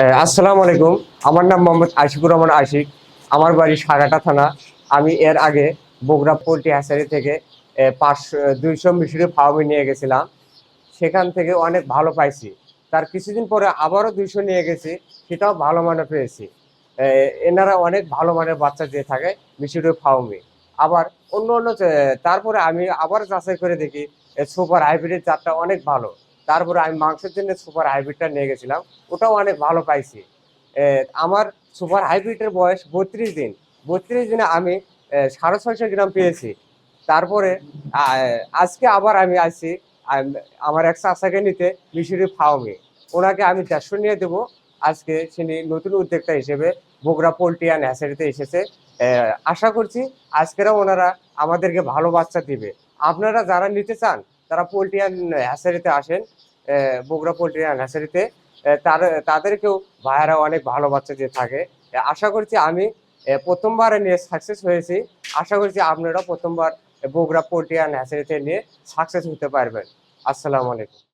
আসসালামু আলাইকুম। আমার নাম মোহাম্মদ আশিকুর রহমান আশিক। আমার বাড়ি সারাটা থানা। আমি এর আগে বগুড়া পোলট্রি হ্যাচারি থেকে পাঁচশো দুইশো মিশরি ফার্মে নিয়ে গেছিলাম। সেখান থেকে অনেক ভালো পাইছি। তার কিছুদিন পরে আবারও দুইশো নিয়ে গেছি। সেটাও ভালো মানে পেয়েছি। এনারা অনেক ভালো মানের বাচ্চা দিয়ে থাকে মিশরি ফার্মে আবার অন্য অন্য তারপরে আমি আবার যাচাই করে দেখি সুপার হাইব্রিডের জাতটা অনেক ভালো। তারপরে আমি মাংসের জন্য সুপার হাইব্রিডটা নিয়ে গেছিলাম। ওটাও অনেক ভালো পাইছি। আমার সুপার হাইব্রিডের বয়স বত্রিশ দিন। বত্রিশ দিনে আমি সাড়ে ছয়শো গ্রাম পেয়েছি। তারপরে আজকে আবার আমি আসছি আমার এক চাষাকে নিতে মিশরি ফার্মে ওনাকে আমি দেড়শো নিয়ে দেবো। আজকে তিনি নতুন উদ্যোক্তা হিসেবে বগুড়া পোলট্রি অ্যান্ড হ্যাচারিতে এসেছে। আশা করছি আজকেরা ওনারা আমাদেরকে ভালো বাচ্চা দিবে। আপনারা যারা নিতে চান তারা পোলট্রি হ্যাসারিতে আসেন বগুড়া পোলট্রি অ্যান্ড হ্যাচারিতে তার, তাদেরকেও ভাইয়ারা অনেক ভালো বাচ্চা দিয়ে থাকে। আশা করছি আমি প্রথমবার নিয়ে সাকসেস হয়েছি। আশা করছি আপনারা প্রথমবার বগুড়া পোলট্রি হ্যাসারিতে নিয়ে সাকসেস হতে পারবেন। আসসালামু আলাইকুম।